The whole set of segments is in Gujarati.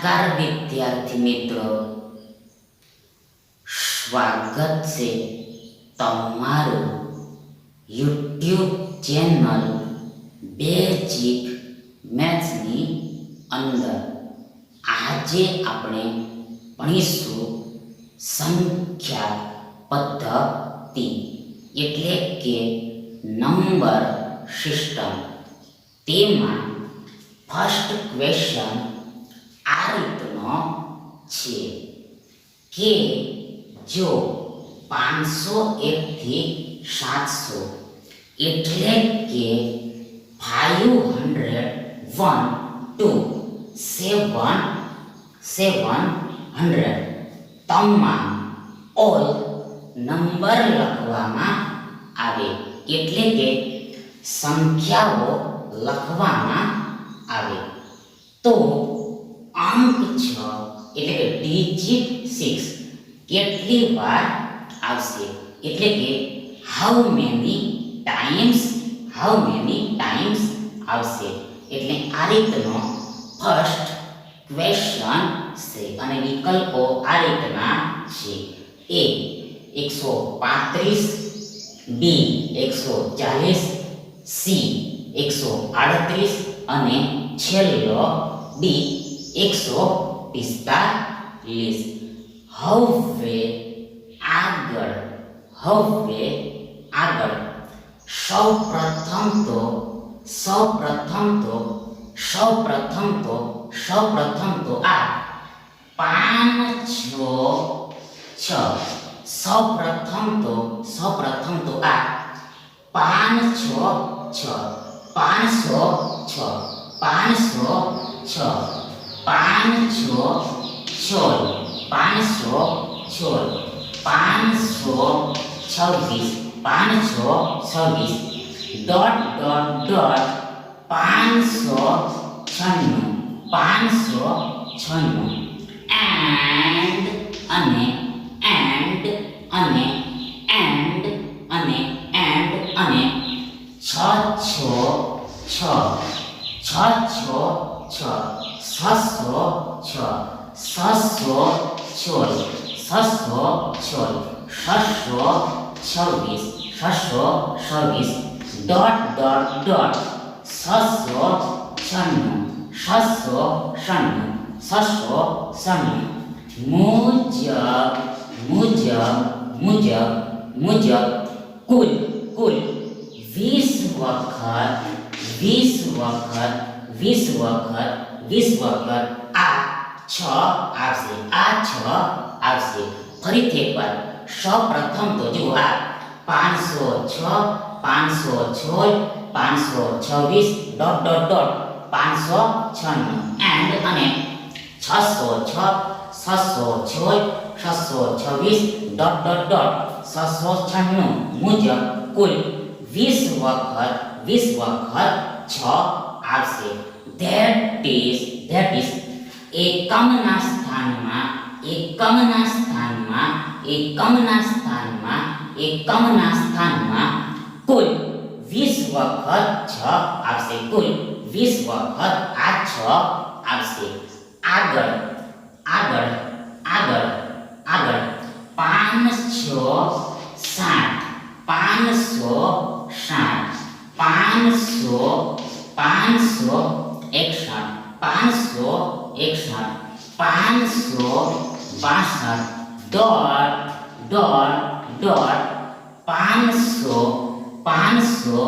નમસ્કાર વિદ્યાર્થી મિત્રો સ્વાગત છે તમારું યુટ્યુબ ચેનલ બેઝિક મેથ્સની અંદર આજે આપણે ભણીશું સંખ્યા પદ્ધતિ એટલે કે નંબર સિસ્ટમ તેમાં ફર્સ્ટ ક્વેશ્ચન आइटम के जो 501 से 700 એટલે કે 801 2 7 700 તમને ઓલ નંબર લખવાના આવે એટલે કે સંખ્યાઓ લખવાના આવે તો અંક છ એટલે કે સિક્સ કેટલી વાર આવશે એટલે કે how many times how many times આવશે એટલે આ રીતનો ફર્સ્ટ ક્વેશ્ચન છે અને વિકલ્પો આ રીતના છે એ એકસો પાંત્રીસ બી એકસો ચાલીસ સી એકસો આડત્રીસ અને છેલ્લો ડી એકસો પિસ્તાલીસ હવે આગળ હવે આગળ સૌ પ્રથમ તો સૌ પ્રથમ તો સૌ પ્રથમ તો સૌ પ્રથમ તો આ પાંચ છ છ સૌ પ્રથમ તો સૌ પ્રથમ તો આ પાંચ છ છ પાંચસો છ પાંચસો છ પાંચસો સોળ પાંચસો સોળ પાંચસો છવ્વીસ પાંચસો છવ્વીસ ડોટ ડોટ ડોટ પાંચસો છન્નું પાંચસો છન્નું એન્ડ અને એન્ડ અને એન્ડ અને એન્ડ અને છ છો છ છ છો છ Sasło, cior. Sasło, cior. Sasło, cior. Szaszło, czorwis. Szaszło, czorwis. Dot, dot, dot. Sasło, czanno. Szasło, szanno. Sasło, sanno. Mujab, mujab, mujab, mujab. Kul, kul. Vis wakat, vis wakat, वीस वक्त વીસ વગર આ છ આવશે આ છ આવશે ફરીથી એકવાર સૌપ્રથમ તો જુઓ આ પાંચસો છ પાંચસો છોલ પાંચસો છવ્વીસ ડોટ ડોટ ડોટ પાંચસો છન્નું એન્ડ અને છસો છ છસો છોલ છસો છવ્વીસ ડોટ ડોટ ડોટ છસો છન્નું મુજબ કુલ વીસ વખત વીસ છ આવશે ધેટ ઇઝ ધેટ ઇઝ એકમના સ્થાનમાં એકમના સ્થાનમાં એકમના સ્થાનમાં એકમના સ્થાનમાં કુલ 20 વખત 6 આવશે કુલ 20 વખત આ 6 આવશે આગળ આગળ આગળ આગળ 560 560 500 500 એકસઠ પાંચસો એકસઠ પાંચસો બાસઠ ડોટ ડોટ ડોટ પાંચસો પાંચસો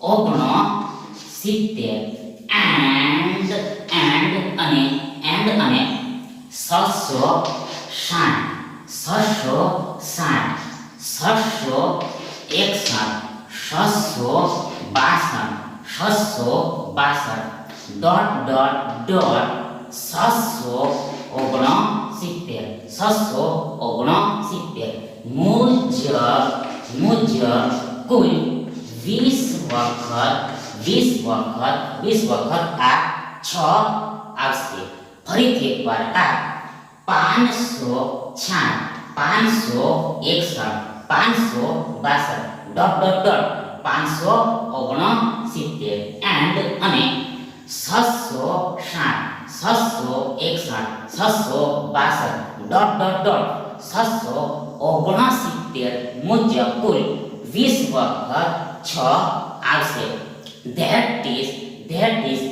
ઓગણો સિત્તેર એન્ડ એન્ડ અને એન્ડ અને છસો સાઠ છસો સાઠ છસો એકસઠ છસો બાસઠ છસો બાસઠ डॉट डॉट डॉट सात सौ ओगण સિત્તેર છસો ઓગણ સિત્તેર મુજબ મુજબ કુલ વીસ વખત વીસ વખત વીસ વખત આ છ આવશે ફરીથી એકવાર આ પાંચસો છાણ પાંચસો એકસઠ પાંચસો બાસઠ ડોટ ડોટ ડોટ પાંચસો ઓગણ સિત્તેર એન્ડ અને 700 68 662 डॉट डॉट डॉट 700 और 90 30 मुझको 20 વખત 6 আসছে that is that is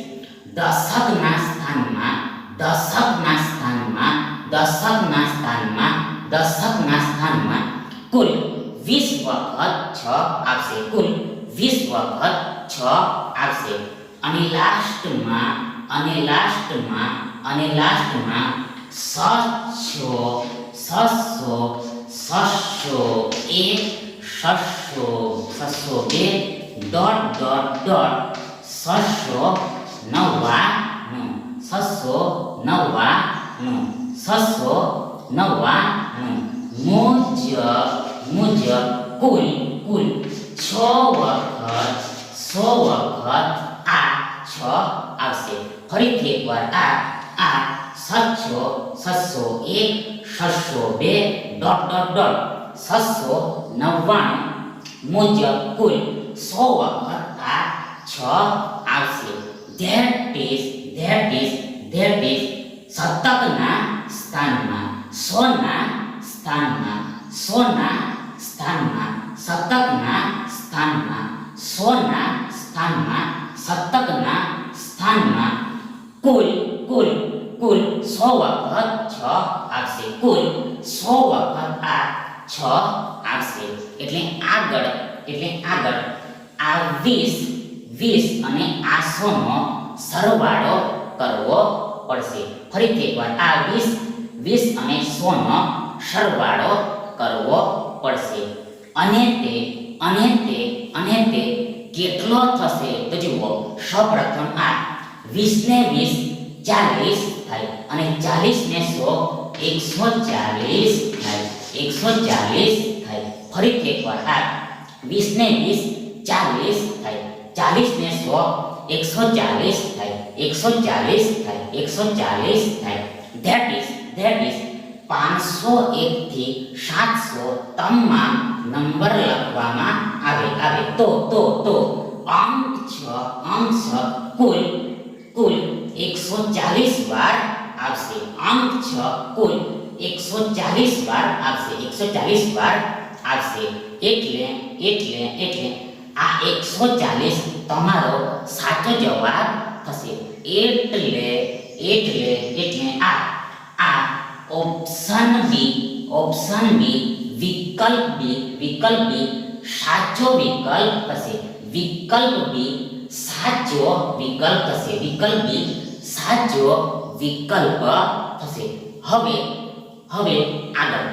the শতমান স্থান মান দশক স্থান মান দশক স্থান মান দশক স্থান মান কুল 20 વખત 6 আসছে কুল 20 વખત 6 আসছে અને લાસ્ટમાં અને લાસ્ટમાં અને લાસ્ટમાં સસો સસો સસો એક સસો સસો બે ડોટ ડોટ ડોટ સસો નવ્વાણું સસો નવ્વાણું સસો નવ્વાણું મુજબ મુજબ કુલ કુલ છ વખત સો વખત છ આવશે ફરીથી એકવાર આ આ સાતસો છસો એક છસો બે ડોટ ડોટ ડોટ છસો નવ્વાણું મુજબ કુલ સો વખત આ છ આવશે that is that is that is શતકના સ્થાનમાં સોના સ્થાનમાં સોના સ્થાનમાં શતકના સ્થાનમાં સોના સ્થાનમાં સપ્તકના સ્થાનમાં કુલ કુલ કુલ સો વખત છ આવશે કુલ સો વખત આ છ આવશે એટલે આગળ એટલે આગળ આ વીસ વીસ અને આ સોનો સરવાળો કરવો પડશે ફરીથી એકવાર આ વીસ વીસ અને સોનો સરવાળો કરવો પડશે અને તે અને તે અને તે कितना થશે تجي മൊത്തം ആ 20 * 20 40 ആയി અને 40 * 100 140 ആയി 140 ആയി ફરી એકવાર ആ 20 * 20 40 ആയി 40 * 100 140 ആയി 140 ആയി 140 ആയി ദാറ്റ് ഈസ് ദാറ്റ് ഈസ് 501 થી 700 તમ നമ്പർ લખવાના आगे आगे तो तो तो आम छ आम छ कुल कुल 140 बार आपसे आम छ कुल 140 बार आपसे 140 बार आपसे એટલે એટલે એટલે આ 140 તમારો સાચો જવાબ થશે એટલે એટલે એટલે આ આ ઓપ્શન બી ઓપ્શન બી વિકલ્પ બી વિકલ્પ બી સાચો વિકલ્પ થશે વિકલ્પ બી સાચો વિકલ્પ થશે વિકલ્પ બી સાચો વિકલ્પ થશે હવે હવે આગળ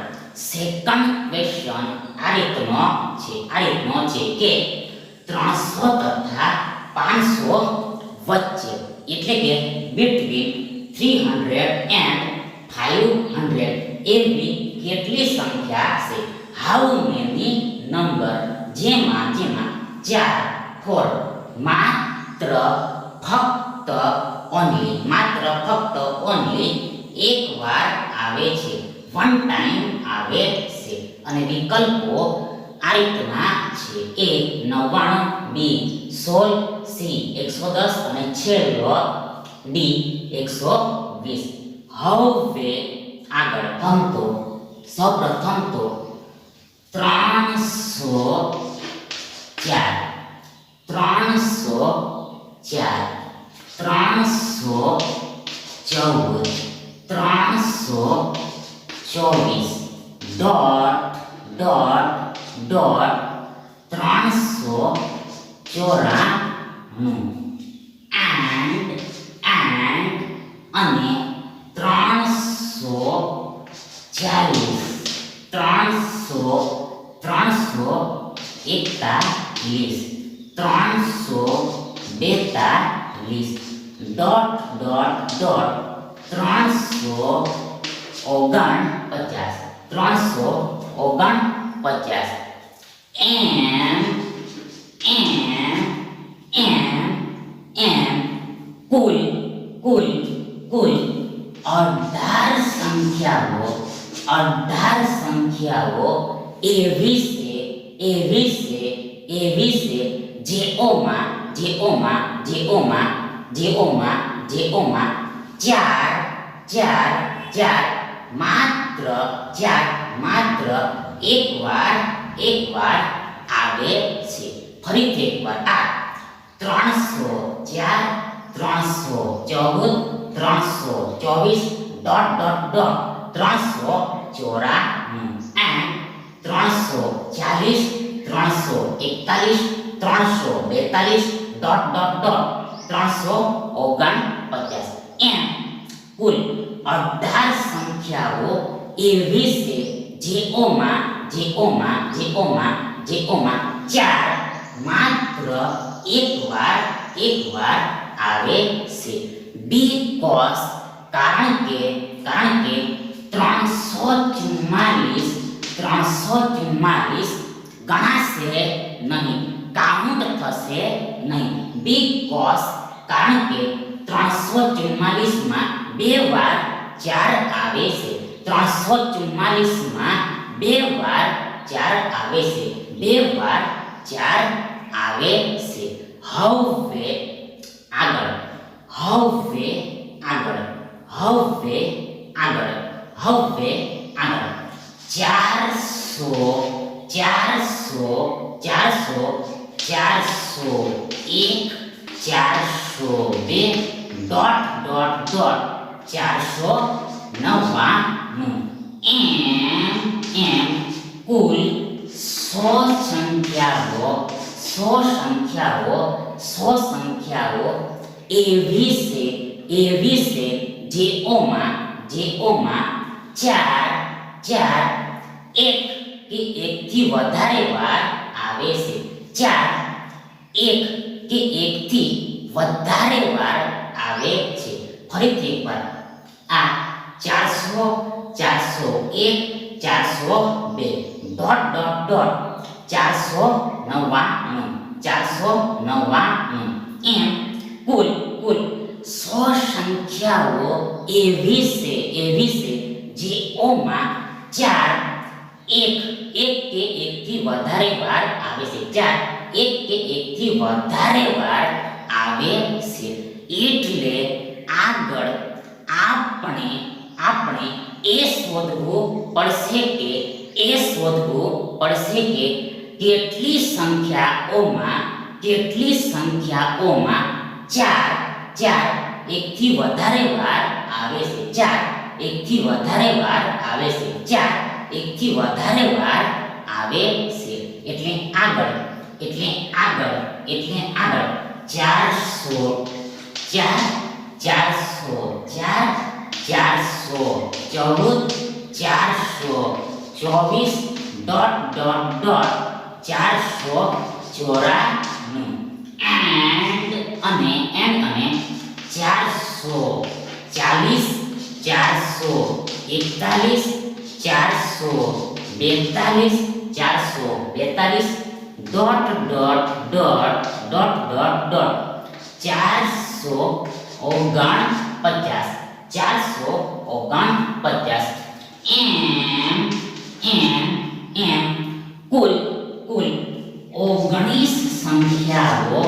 સેકન્ડ ક્વેશ્ચન આ રીતનો છે આ રીતનો છે કે 300 તથા 500 વચ્ચે એટલે કે બિટવીન 300 એન્ડ 500 એમની કેટલી સંખ્યા છે હાઉ મેની નંબર જેમાં જેમાં ચાર ફોર માત્ર ફક્ત ઓનલી માત્ર ફક્ત ઓનલી એક વાર આવે છે વન ટાઈમ આવે છે અને વિકલ્પો આ રીતના છે એ નવ્વાણું બી સોળ સી એકસો દસ અને છેલ્લો ડી એકસો વીસ હવે આગળ ભણતો સૌપ્રથમ તો ત્રણસો ચાર ત્રણસો ચાર ત્રણસો ચૌદ ત્રણસો ચોવીસ ડોટ ડોટ ડોટ ત્રણસો ચોરાણું એન્ડ એન્ડ અને ત્રણસો ચાલીસ ત્રણસો ત્રણસો એકતાલીસ ત્રણસો બેતાલીસ ડોટ ડોટ ડોટ ત્રણસો ઓગણપચાસ ત્રણસો ઓગણપચાસ એમ એમ એમ એમ કુલ કુલ કુલ અઢાર સંખ્યાઓ અઢાર સંખ્યાઓ એવી છે એવી છે એવી છે જે ઓમાં જે ઓમાં જે ઓમાં જે ઓમાં જે ઓમાં ચાર ચાર ચાર માત્ર ચાર માત્ર એકવાર એકવાર આવે છે ફરીથી એકવાર આ ત્રણસો ચાર ત્રણસો ચૌદ ત્રણસો ચોવીસ ડોટ ડોટ ડોટ ત્રણસો ચોરાણું એન્ડ ત્રણસો ચાલીસ ત્રણસો એકતાલીસ ત્રણસો બેતાલીસ ડોટ ડોટ ડોટ ત્રણસો ઓગણ પચાસ એમ કુલ અઢાર સંખ્યાઓ એવી છે જેઓમાં જેઓમાં જેઓમાં જેઓમાં ચાર માત્ર એક વાર એક વાર આવે છે બીકોઝ કારણ કે કારણ કે ત્રણસો ચુમ્માલીસ त्रसौ चुम्मालीस गणा से नहीं काउंट थ से नहीं बिकॉज કારણ કે ત્રણસો ચુમ્માલીસમાં બે વાર ચાર આવે છે ત્રણસો ચુમ્માલીસમાં બે વાર ચાર આવે છે બે વાર ચાર આવે છે હવે આગળ હવે આગળ હવે આગળ હવે આગળ ચારસો ચારસો ચારસો ચારસો એક ચારસો બે ડોટ ડોટ ડોટ ચારસો નવ્વાણું એમ એમ કુલ સો સંખ્યાઓ સો સંખ્યાઓ સો સંખ્યાઓ એવી છે એવી છે જે ઓમાં જે ઓમાં ચાર ચાર एक कि एक की વધારે વાર આવે છે 4 એક કે એક થી વધારે વાર આવે છે ફરીથી એકવાર આ 400 401 402... 499 499 એમ કુલ કુલ 640 એ વિસે એ વિસે જે ઓ માં 4 एक एक के एक से વધારે વાર આવે છે 4 એક કે એક થી વધારે વાર આવે છે 8 એટલે આગળ આપણી આપણી એ ソッドો પડશે કે એ ソッドો પડશે કે કેટલી સંખ્યાઓ માં કેટલી સંખ્યાઓ માં 4 4 એક થી વધારે વાર આવે છે 4 એક થી વધારે વાર આવે છે 4 एक की વધારે वार આવે છે એટલે આગળ એટલે આગળ એટલે આગળ 416 4 416 4 416 14 416 24... 449 and and 416 40 416 44 बेतालीस चार सौ बेतालीस dot dot dot dot dot dot चार सौ ओगन पचास चार सौ ओगन पचास एम एम एम कुल कुल ओगनीस संख्या वो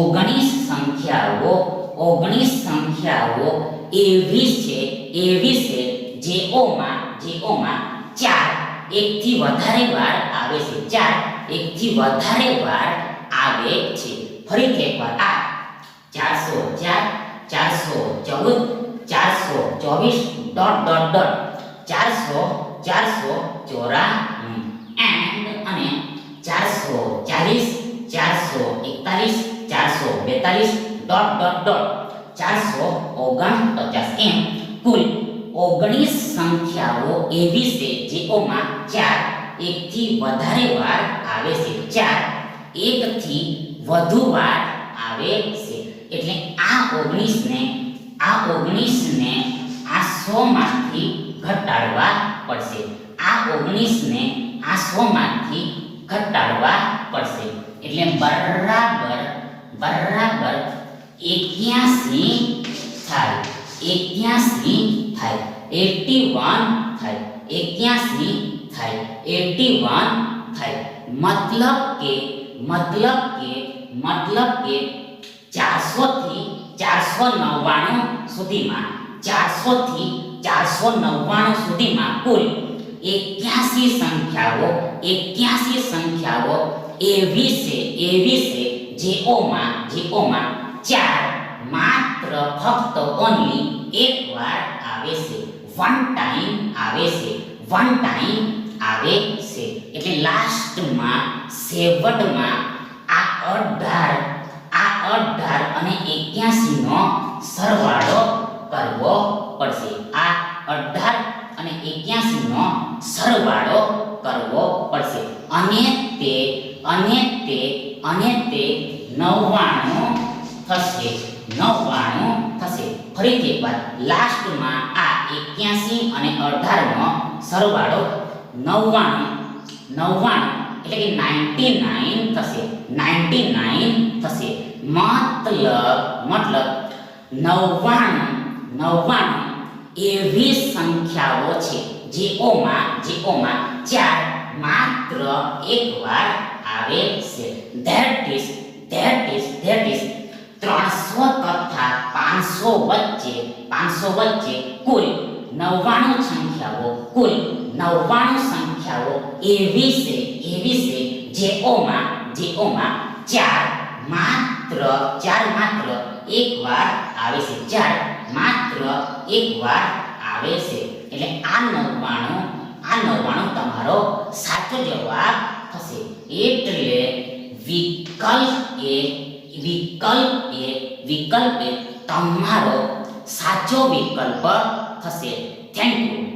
ओगनीस संख्या वो ओगनीस संख्या संख्याओ एवी से એવી છે જે ઓમાં જે ઓમાં चार એકથી વધારે વાર આવે છે ચાર એકથી વધારે વાર આવે છે ફરીથી એકવાર આ ચારસો ચાર ચારસો ચૌદ ચારસો ચોવીસ ડોટ ડોટ ડોટ ચારસો ચારસો ચોરાણું એન્ડ અને ચારસો ચાલીસ ચારસો એકતાલીસ ચારસો બેતાલીસ ડોટ ડોટ ડોટ ચારસો ઓગણપચાસ એમ કુલ 19 संख्याओं एवसे जे ओमा 4 एक थी વધારે बार आवेशित 4 एक थी વધુ बार આવશે એટલે આ 19 ને આ 19 ને આ 100 માંથી ઘટાડવા પડશે આ 19 ને આ 100 માંથી ઘટાડવા પડશે એટલે = 81 થાય 81 થાય 81 થાય 81 થાય 81 થાય મતલબ કે મતલબ કે મતલબ કે 400 થી 499 સુધીમાં 400 થી 499 સુધીમાં કુલ 81 સંખ્યાઓ 81 સંખ્યાઓ એવી છે એવી છે જે ઓમાં જે ઓમાં ચાર માત્ર ફક્ત ઓનલી એક વન ટાઈમ આવે છે વન ટાઈમ આવે છે એટલે લાસ્ટમાં સેવટમાં આ અઢાર આ અઢાર અને એક્યાસીનો સરવાળો કરવો પડશે આ અઢાર અને એક્યાસીનો સરવાળો કરવો પડશે અને તે અને તે અને તે નવ્વાણું થશે નવ્વાણું થશે ફરીથી એકવાર લાસ્ટમાં આ એક્યાસી અને અઢારનો સરવાળો નવ્વાણું નવ્વાણું એટલે કે નાઇન્ટી નાઇન થશે નાઇન્ટી નાઇન થશે મતલબ મતલબ નવ્વાણું નવ્વાણું એવી સંખ્યાઓ છે જે ઓમાં જે ઓમાં ચાર માત્ર એકવાર આવે છે that is that is that is ત્રણસો તથા પાંચસો વચ્ચે પાંચસો વચ્ચે કુલ નવ્વાણું સંખ્યાઓ કુલ નવ્વાણું સંખ્યાઓ એવી છે એવી છે જે ઓમાં જે ઓમાં ચાર માત્ર ચાર માત્ર એકવાર આવે છે ચાર માત્ર એકવાર આવે છે એટલે આ નવ્વાણું આ નવ્વાણું તમારો સાચો જવાબ થશે એટલે વિકલ્પ એ વિકલ્પ એ વિકલ્પ એ તમારો સાચો વિકલ્પ થશે થેન્ક યુ